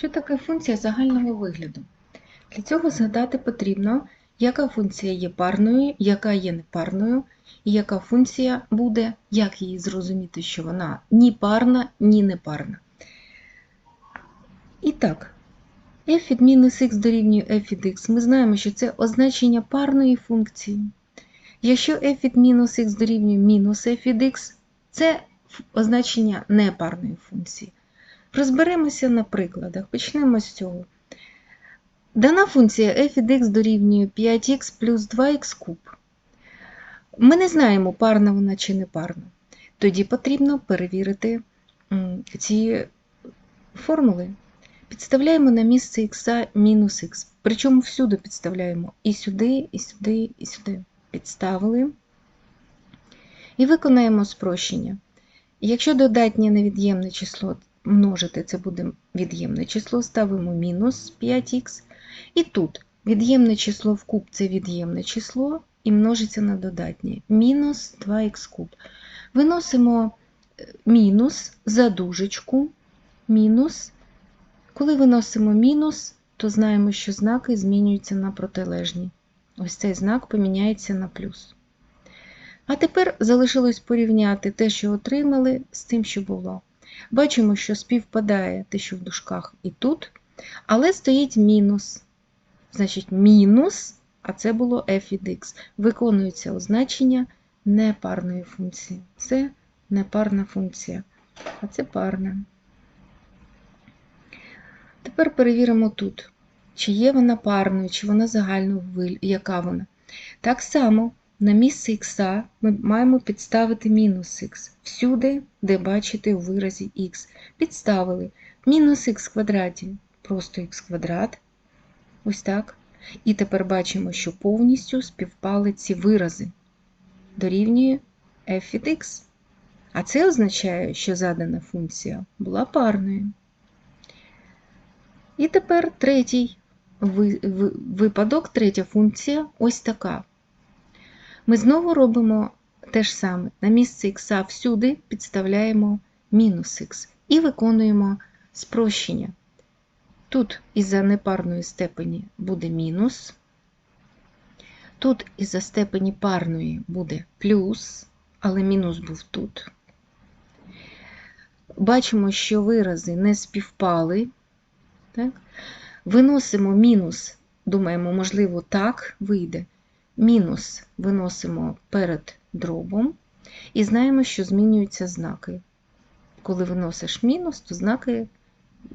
Що таке функція загального вигляду? Для цього згадати потрібно, яка функція є парною, яка є непарною, і яка функція буде, як її зрозуміти, що вона ні парна, ні непарна. І так, f від мінус х дорівнює f від x. Ми знаємо, що це означення парної функції. Якщо f від мінус х дорівнює мінус f від x, це означення непарної функції. Розберемося на прикладах. Почнемо з цього. Дана функція f від x дорівнює 5х плюс 2х куб. Ми не знаємо, парна вона чи не парна. Тоді потрібно перевірити ці формули. Підставляємо на місце х мінус х. Причому всюди підставляємо і сюди, і сюди, і сюди. Підставили. І виконаємо спрощення. Якщо додатнє невід'ємне число множити, це буде від'ємне число, ставимо мінус 5х. І тут від'ємне число в куб це від'ємне число і множиться на додатнє. Мінус 2х куб. Виносимо е, мінус за дужечку, мінус. Коли виносимо мінус, то знаємо, що знаки змінюються на протилежні. Ось цей знак поміняється на плюс. А тепер залишилось порівняти те, що отримали, з тим, що було. Бачимо, що співпадає те, що в дужках і тут, але стоїть мінус. Значить, мінус, а це було f від x. Виконується означення непарної функції. Це непарна функція, а це парна. Тепер перевіримо тут, чи є вона парною, чи вона загальною, яка вона. Так само на місце х ми маємо підставити мінус х. Всюди, де бачите у виразі х. Підставили мінус х квадраті, просто х квадрат. Ось так. І тепер бачимо, що повністю співпали ці вирази. Дорівнює f від x. А це означає, що задана функція була парною. І тепер третій випадок, третя функція ось така. Ми знову робимо те ж саме. На місце х всюди підставляємо мінус х і виконуємо спрощення. Тут із-за непарної степені буде мінус, тут із-за степені парної буде плюс, але мінус був тут. Бачимо, що вирази не співпали. Так? Виносимо мінус, думаємо, можливо, так вийде. Мінус виносимо перед дробом і знаємо, що змінюються знаки. Коли виносиш мінус, то знаки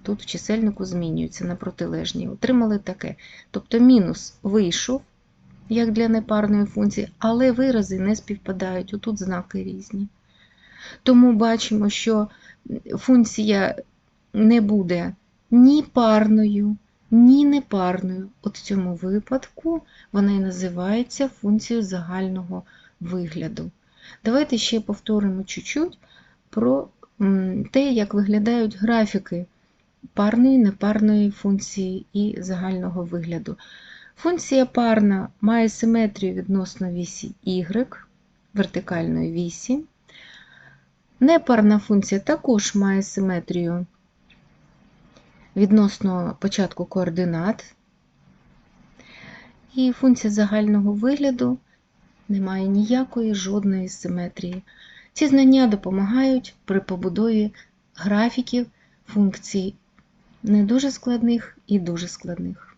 тут в чисельнику змінюються на протилежні. Отримали таке. Тобто мінус вийшов, як для непарної функції, але вирази не співпадають. Отут знаки різні. Тому бачимо, що функція не буде ні парною, ні непарною. От в цьому випадку вона і називається функцією загального вигляду. Давайте ще повторимо чуть-чуть про те, як виглядають графіки парної, непарної функції і загального вигляду. Функція парна має симетрію відносно вісі y, вертикальної вісі. Непарна функція також має симетрію відносно початку координат. І функція загального вигляду не має ніякої жодної симетрії. Ці знання допомагають при побудові графіків функцій не дуже складних і дуже складних.